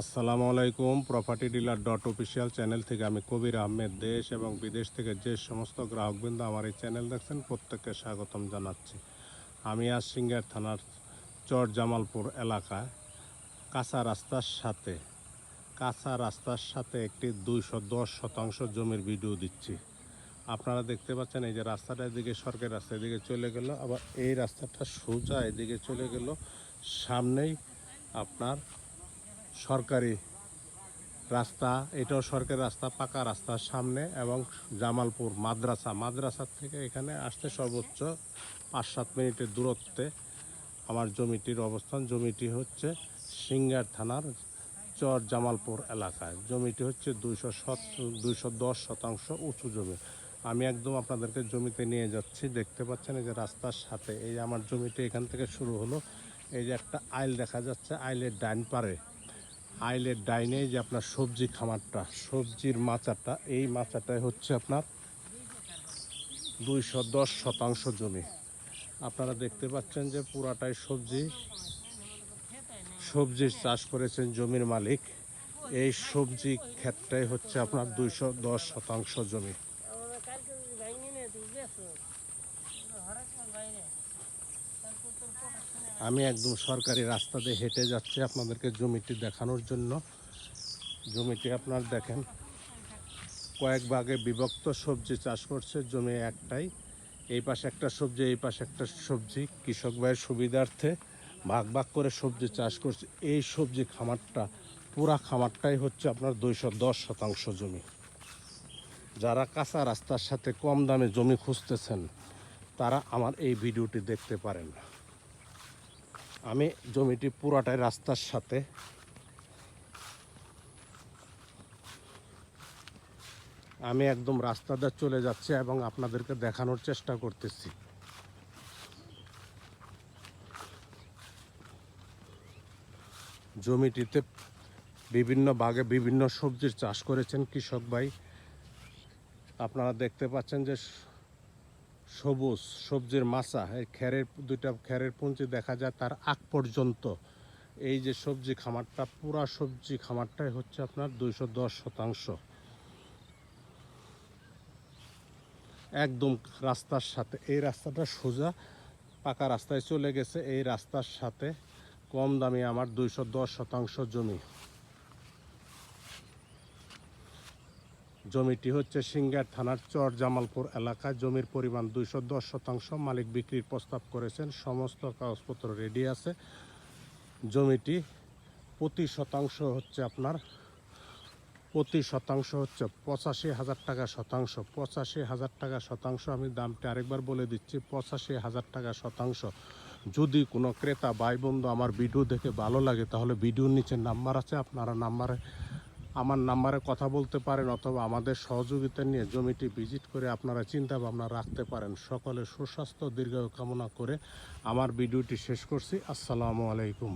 আসসালামু আলাইকুম property dealer dot official channel থেকে আমি কবির আহমেদ। দেশ এবং বিদেশ থেকে যে সমস্ত গ্রাহকবৃন্দ আমার এই চ্যানেল দেখছেন, প্রত্যেককে স্বাগতম জানাচ্ছি। আমি আজ সিঙ্গার থানার চর জামালপুর এলাকায় কাঁচা রাস্তার সাথে, কাঁচা রাস্তার সাথে একটি দুইশো দশ শতাংশ জমির ভিডিও দিচ্ছি। আপনারা দেখতে পাচ্ছেন এই যে রাস্তাটা এদিকে সরকারি রাস্তা এদিকে চলে গেল, আবার এই রাস্তাটা সোজা এদিকে চলে গেল, সামনেই আপনার সরকারি রাস্তা, এটাও সরকারি রাস্তা, পাকা রাস্তার সামনে এবং জামালপুর মাদ্রাসা। মাদ্রাসার থেকে এখানে আসতে সর্বোচ্চ পাঁচ সাত মিনিটের দূরত্বে আমার জমিটির অবস্থান। জমিটি হচ্ছে সিঙ্গার থানার চর জামালপুর এলাকায়। জমিটি হচ্ছে দুইশো শত দুইশো দশ শতাংশ উঁচু জমি। আমি একদম আপনাদেরকে জমিতে নিয়ে যাচ্ছি। দেখতে পাচ্ছেন এই যে রাস্তার সাথে। এই আমার জমিটি এখান থেকে শুরু হলো। এই যে একটা আইল দেখা যাচ্ছে, আইলের ডাইন পারে। আইলের ডাইনে যে আপনার সবজি খামারটা, সবজির মাচাটা, এই মাচাটাই হচ্ছে আপনার দুইশো দশ শতাংশ জমি। আপনারা দেখতে পাচ্ছেন যে পুরাটাই সবজি। সবজির চাষ করেছেন জমির মালিক। এই সবজি ক্ষেতটাই হচ্ছে আপনার দুইশো দশ শতাংশ জমি। আমি একদম সরকারি রাস্তা দিয়ে হেঁটে যাচ্ছি আপনাদেরকে জমিটি দেখানোর জন্য। জমিটি আপনার দেখেন, কয়েক ভাগে বিভক্ত। সবজি চাষ করছে, জমি একটাই। এই পাশে একটা সবজি, এই পাশে একটা সবজি। কৃষক ভাইয়ের সুবিধার্থে ভাগ ভাগ করে সবজি চাষ করছে। এই সবজি খামারটা, পুরা খামারটাই হচ্ছে আপনার দুইশো দশ শতাংশ জমি। যারা কাঁচা রাস্তার সাথে কম দামে জমি খুঁজতেছেন তারা আমার এই ভিডিওটি দেখতে পারেন। আমি জমিটি পুরাটাই রাস্তার সাথে। আমি একদম রাস্তাতে চলে যাচ্ছি এবং আপনাদেরকে দেখানোর চেষ্টা করতেছি। জমিটিতে বিভিন্ন বাগে বিভিন্ন সবজির চাষ করেছেন কৃষক ভাই। আপনারা দেখতে পাচ্ছেন যে সবুজ, সবজির মাচা এই খেরের, দুইটা খেরের পুঞ্জি দেখা যায় তার আগ পর্যন্ত। এই যে সবজি খামারটা, পুরা সবজি খামারটাই হচ্ছে আপনার দুইশো দশ শতাংশ। একদম রাস্তার সাথে, এই রাস্তাটা সোজা পাকা রাস্তায় চলে গেছে, এই রাস্তার সাথে কম দামে আমার দুইশো দশ শতাংশ জমি। জমিটি হচ্ছে সিঙ্গার থানার চর জামালপুর এলাকায় জমির পরিমাণ দুইশো দশ শতাংশ। মালিক বিক্রির প্রস্তাব করেছেন। সমস্ত কাগজপত্র রেডি আছে। জমিটি প্রতি শতাংশ হচ্ছে আপনার, প্রতি শতাংশ হচ্ছে পঁচাশি হাজার টাকা শতাংশ। পঁচাশি হাজার টাকা শতাংশ আমি দামটা আরেকবার বলে দিচ্ছি। পঁচাশি হাজার টাকা শতাংশ। যদি কোনো ক্রেতা ভাই বন্ধু আমার ভিডিও দেখে ভালো লাগে, তাহলে ভিডিওর নিচে নাম্বার আছে। আপনারা নাম্বারে আমার নাম্বারে কথা বলতে পারেন অথবা আমাদের সহযোগিতা নিয়ে জমিটি ভিজিট করে আপনারা চিন্তা ভাবনা রাখতে পারেন। সকলে সুস্বাস্থ্য, দীর্ঘায়ু কামনা করে আমার ভিডিওটি শেষ করছি। আসসালামু আলাইকুম।